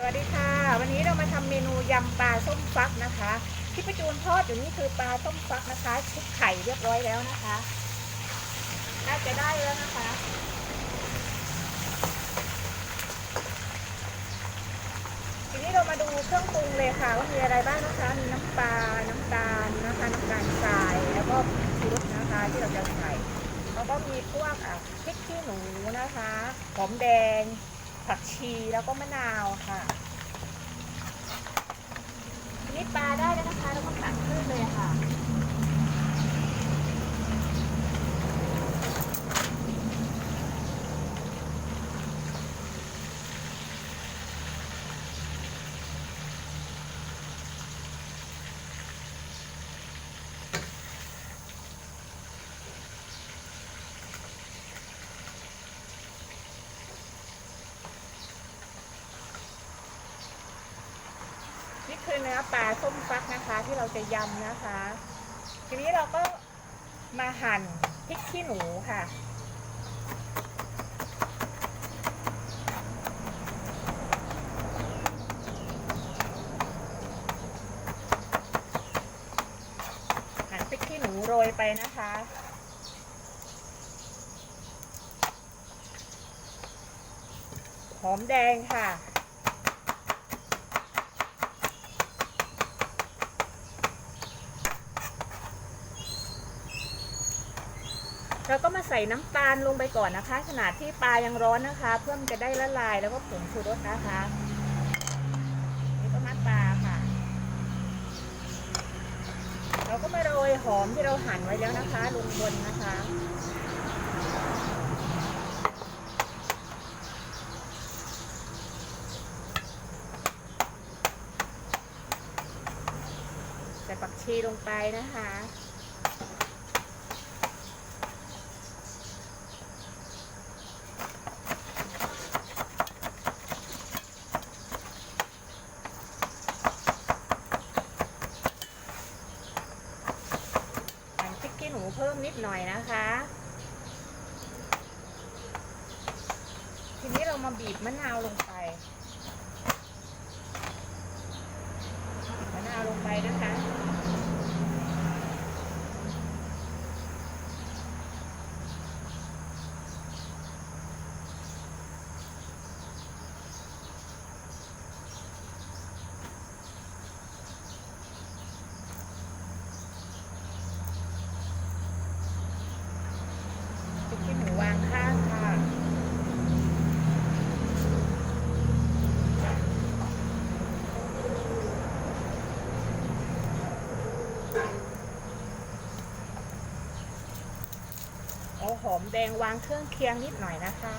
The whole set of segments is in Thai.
สวัสดีค่ะ วันนี้เรามาทำเมนูยำปลาส้มฟักนะคะที่ประจูนทอดอยู่นี่คือปลาส้มฟักนะคะชุบไข่เรียบร้อยแล้วนะคะน่าจะได้แล้วนะคะทีนี้เรามาดูเครื่องปรุงเลยค่ะว่ามีอะไรบ้างนะคะ มีน้ำปลาน้ำตาลนะคะ น้ำตาลทรายแล้วก็ชูรสนะคะที่เราจะใส่แล้วก็มีพวกพริกขี้หนูนะคะหอมแดง ผักชีแล้วก็มะนาวค่ะ นี่ปลาได้แล้วนะคะ แล้วก็ตักขึ้นเลยค่ะ ปลาส้มฟักนะคะ ที่เราจะยำนะคะ ทีนี้เราก็มาหั่นพริกขี้หนูค่ะหั่นพริกขี้หนูโรยไปนะคะหอมแดงค่ะ เราก็มาใส่น้ำตาลลงไปก่อนนะคะ ขนาดที่ปลายังร้อนนะคะ เพื่อมันจะได้ละลายแล้วก็ผงชูรสนะคะนี่ก็มัดปลาค่ะ เราก็มาโรยหอมที่เราหั่นไว้แล้วนะคะ ลงบนนะคะใส่ปักชีลงไปนะคะ ใส่พริกขี้หนูเพิ่มนิดหน่อยนะคะ ทีนี้เรามาบีบมะนาวลงไป บีบมะนาวลงไปนะคะ พริกขี้หนูวางข้างค่ะ เอา หอมแดงวางเครื่องเคียงนิดหน่อยนะคะ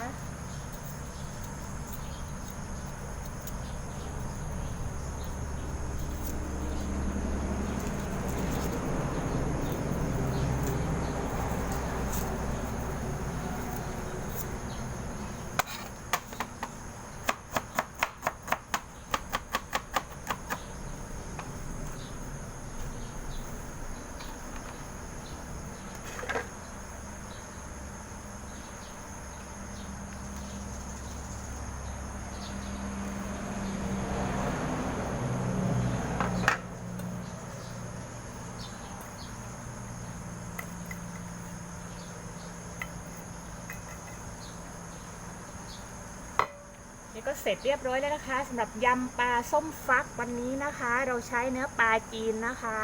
นี่ก็เสร็จเรียบร้อยแล้วนะคะสำหรับยำปลาส้มฟักวันนี้นะคะ เราใช้เนื้อปลาจีนนะคะ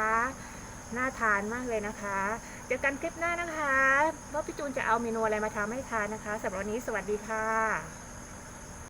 น่าทานมากเลยนะคะเจอกันคลิปหน้านะคะว่าพี่จูนจะเอาเมนูอะไรมาทำให้ทานนะคะสำหรับวันนี้สวัสดีค่ะ